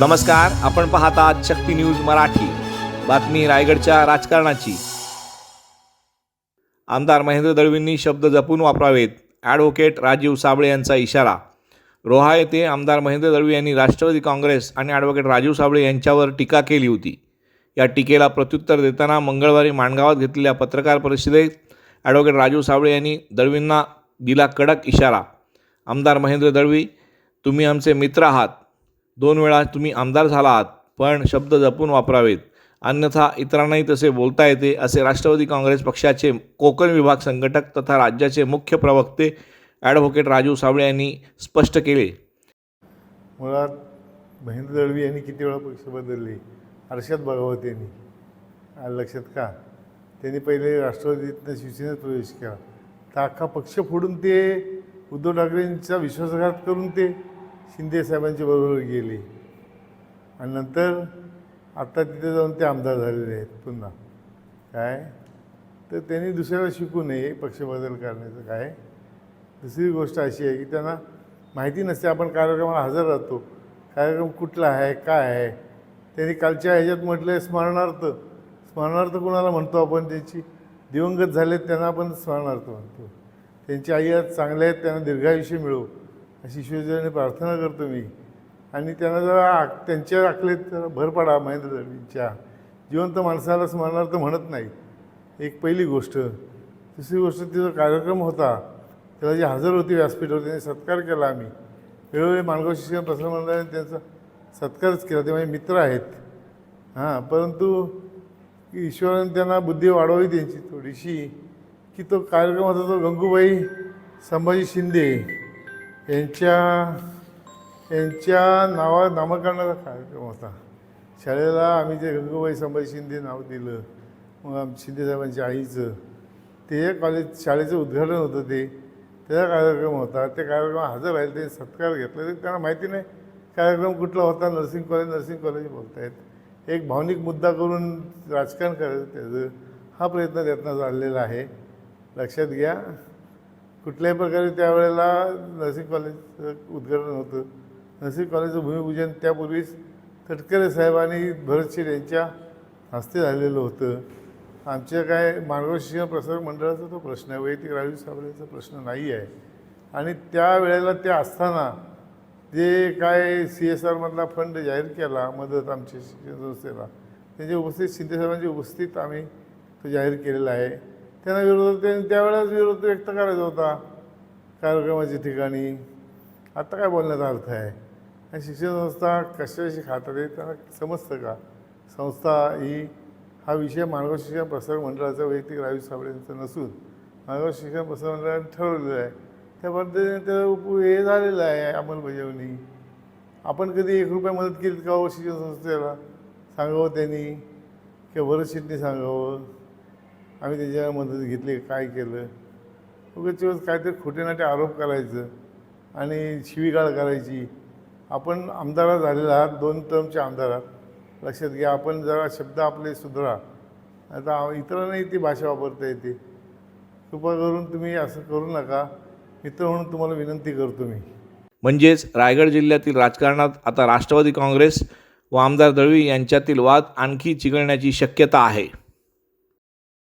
नमस्कार आपण पाहतात शक्ती न्यूज मराठी. बातमी रायगडच्या राजकारणाची. आमदार महेंद्र दळवींनी शब्द जपून वापरावेत ॲडव्होकेट राजीव साबळे यांचा इशारा. रोहा येथे आमदार महेंद्र दळवी यांनी राष्ट्रवादी काँग्रेस आणि ॲडव्होकेट राजीव साबळे यांच्यावर टीका केली होती. या टीकेला प्रत्युत्तर देताना मंगळवारी माणगावात घेतलेल्या पत्रकार परिषदेत ॲडव्होकेट राजीव साबळे यांनी दळवींना दिला कडक इशारा. आमदार महेंद्र दळवी तुम्ही आमचे मित्र आहात. दोन वेळा तुम्ही आमदार झाला आहात पण शब्द जपून वापरावेत. अन्यथा इतरांनाही तसे बोलता येते असे राष्ट्रवादी काँग्रेस पक्षाचे कोकण विभाग संघटक तथा राज्याचे मुख्य प्रवक्ते ॲडव्होकेट राजू साबळे यांनी स्पष्ट केले. मुळात महेंद्र दळवी यांनी किती वेळा पक्ष बदलले? हर्षद भागवत यांनी. लक्षात का त्यांनी पहिले राष्ट्रवादीतनं शिवसेनेत प्रवेश केला. तर अख्खा पक्ष फोडून ते उद्धव ठाकरेंचा विश्वासघात करून ते शिंदेसाहेबांच्या बरोबर गेले. आणि नंतर आत्ता तिथे जाऊन ते आमदार झालेले आहेत पुन्हा. काय? तर त्यांनी दुसऱ्याला शिकू नये पक्ष बदल करण्याचं काय? दुसरी गोष्ट अशी आहे की त्यांना माहिती नसते आपण कार्यक्रमाला हजर राहतो. कार्यक्रम कुठला आहे काय आहे? त्यांनी कालच्या ह्याच्यात म्हटलं स्मरणार्थ. स्मरणार्थ कोणाला म्हणतो आपण त्यांची? दिवंगत झालेत त्यांना आपण स्मरणार्थ म्हणतो. त्यांची आई आज चांगल्या आहेत त्यांना दीर्घायुष्य मिळो. अशी ईश्वरचरणी प्रार्थना करतो मी. आणि त्यांना जरा त्यांच्या आखलेत जरा भर पडा महेंद्र दळवींच्या जिवंत माणसाला स्मरणार्थ म्हणत नाही. एक पहिली गोष्ट. दुसरी गोष्ट तिचा कार्यक्रम होता. त्याला जी हजर होती व्यासपीठावर त्यांनी सत्कार केला आम्ही. वेळोवेळी माणगाव शिक्षण प्रसार मंडळाने त्यांचा सत्कारच केला. ते माझे मित्र आहेत. हां परंतु ईश्वराने त्यांना बुद्धी वाढवावी त्यांची थोडीशी की तो कार्यक्रम होता तो गंगूबाई संभाजी शिंदे. यांच्या यांच्या नावा नामकरणाचा कार्यक्रम होता. शाळेला आम्ही जे गंगूबाई संभाजी शिंदे नाव दिलं मग आम शिंदे साहेबांच्या आईचं ते कॉलेज शाळेचं उद्घाटन होतं ते. त्याचा कार्यक्रम होता. ते कार्यक्रम हजर राहिले ते सत्कार घेतला. ते त्यांना माहिती नाही कार्यक्रम कुठला होता नर्सिंग कॉलेज नर्सिंग कॉलेज बोलतायत एक भावनिक मुद्दा करून राजकारण करायचं त्याचं. हा प्रयत्न त्यातनं चाललेला आहे. लक्षात घ्या. कुठल्याही प्रकारे त्यावेळेला नर्सिंग कॉलेजचं उद्घाटन होतं. नर्सिंग कॉलेजचं भूमिपूजन त्यापूर्वीच तटकरे साहेब आणि भरतशेठ यांच्या हस्ते झालेलं होतं. आमच्या काय मानव प्रसारक मंडळाचा तो प्रश्न आहे वैयक्तिक राजू साबळेचा प्रश्न नाही आहे. आणि त्या वेळेला ते असताना जे काय सी एस आरमधला फंड जाहीर केला मदत आमच्या शिक्षण संस्थेला त्यांच्या उपस्थित शिंदेसाहेबांच्या उपस्थित आम्ही तो जाहीर केलेला आहे. त्यांना विरोध त्यांनी त्यावेळेस विरोध व्यक्त करायचा होता. कार्यक्रमाच्या ठिकाणी. आता काय बोलण्याचा अर्थ आहे? आणि शिक्षण संस्था कशाशी खातात हे त्यांना समजतं का? संस्था ही हा विषय मानव शिक्षण प्रसार मंडळाचा वैयक्तिक राजू साबळेंचा नसून मानव शिक्षण प्रसार मंडळाने ठरवलेलं आहे. त्या पद्धतीने त्याचं उप हे झालेलं आहे अंमलबजावणी. आपण कधी एक रुपया मदत केली का हो शिक्षण संस्थेला? सांगावं त्यांनी. किंवा भरतशीटनी सांगावं. आम्ही त्याच्या मदत घेतली काय केलं? उगाच काहीतरी खोटे नाटे आरोप करायचं आणि शिवीगाळ करायची. आपण आमदारात झालेला आहात दोन टर्मचे आमदारात लक्षात घ्या आपण जरा शब्द आपले सुधरा. आता इतरांनाही ती भाषा वापरता येते. कृपा करून तुम्ही असं करू नका. मित्र म्हणून तुम्हाला विनंती करतो मी. म्हणजेच रायगड जिल्ह्यातील राजकारणात आता राष्ट्रवादी काँग्रेस व आमदार दळवी यांच्यातील वाद आणखी चिघळण्याची शक्यता आहे.